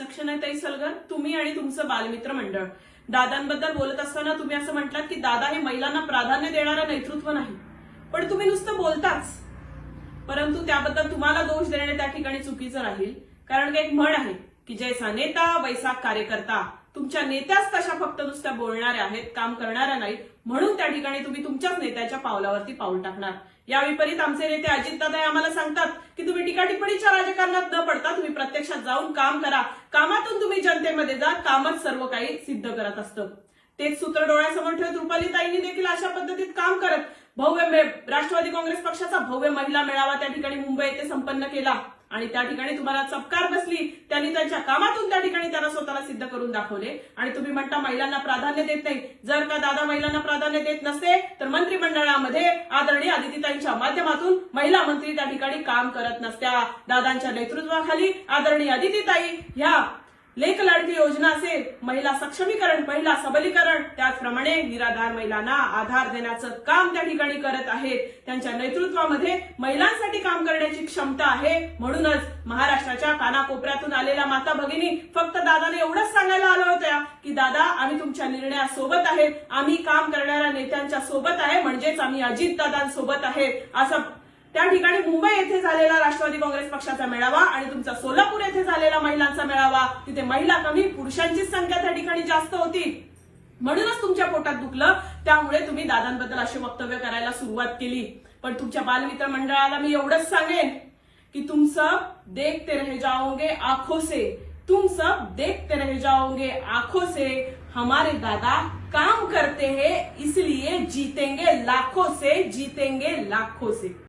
सक्षनाताई सलगर तुम्ही आणि तुमचं बालमित्र मंडळ. दादांबद्दल बोलत असताना तुम्ही असं म्हटलात की दादा हे महिलांना प्राधान्य देणारं नेतृत्व नाही. पण तुम्ही नुसतं बोलताच. परंतु त्याबद्दल तुम्हाला दोष देणे त्या ठिकाणी चुकीचं राहील. कारण एक म्हण आहे की जैसा नेता वैसा कार्यकर्ता. तुमच्या नेत्याच तशा फक्त नुसत्या बोलणाऱ्या आहेत काम करणाऱ्या नाही म्हणून त्या ठिकाणी तुम्ही तुमच्याच नेत्याच्या पावलावरती पाऊल टाकणार. या विपरीत आमचे नेते अजितदादा दादा आम्हाला सांगतात की तुम्ही टीका टिप्पणीच्या राजकारणात न पडता तुम्ही प्रत्यक्षात जाऊन काम करा. कामातून तुम्ही जनतेमध्ये जा कामच सर्व काही सिद्ध करत असतं. तेच सूत्र डोळ्यासमोर ठेवत रुपालीताईंनी देखील अशा पद्धतीत काम करत भव्य राष्ट्रवादी काँग्रेस पक्षाचा भव्य महिला मेळावा त्या ठिकाणी मुंबई येथे संपन्न केला. आणि त्या ठिकाणी तुम्हाला चपकार बसली त्यांनी त्यांच्या कामातून त्या ठिकाणी त्यांना स्वतःला सिद्ध करून दाखवले. आणि तुम्ही म्हणता महिलांना प्राधान्य देत नाही. जर का दादा महिलांना प्राधान्य देत नसते तर मंत्रिमंडळामध्ये आदरणीय आदितीताईंच्या माध्यमातून महिला मंत्री त्या ठिकाणी काम करत नसत्या. दादांच्या नेतृत्वाखाली आदरणीय आदितीताई ह्या लेख लाडकी योजना असेल महिला सक्षमीकरण महिला सबलीकरण त्याचप्रमाणे निराधार महिलांना आधार देण्याचं काम त्या ठिकाणी करत आहेत. त्यांच्या नेतृत्वामध्ये महिलांसाठी काम करण्याची क्षमता आहे. म्हणूनच महाराष्ट्राच्या कानाकोपऱ्यातून आलेल्या माता भगिनी फक्त दादाने एवढंच सांगायला आलं होत्या की दादा आम्ही तुमच्या निर्णयासोबत आहे. आम्ही काम करणाऱ्या नेत्यांच्या सोबत आहे. म्हणजेच आम्ही अजित दादांसोबत आहे. असं त्या ठिकाणी मुंबई येथे झालेला राष्ट्रवादी काँग्रेस पक्षाचा मेळावा आणि तुमचा सोलापूर येथे झालेला महिलांचा मेळावा. तिथे महिला कमी पुरुषांचीच संख्या त्या ठिकाणी जास्त होती. म्हणूनच तुमच्या पोटात दुखलं. त्यामुळे तुम्ही दादांबद्दल असे वक्तव्य करायला सुरुवात केली. पण तुमच्या बालमित्र मंडळाला मी एवढंच सांगेन की तुमचं देखते रह जाओगे आंखों से. तुम सब देखते रह जाओगे आंखों से. हमारे दादा काम करते हैं इसलिए जीतेंगे लाखों से जीतेंगे लाखों से.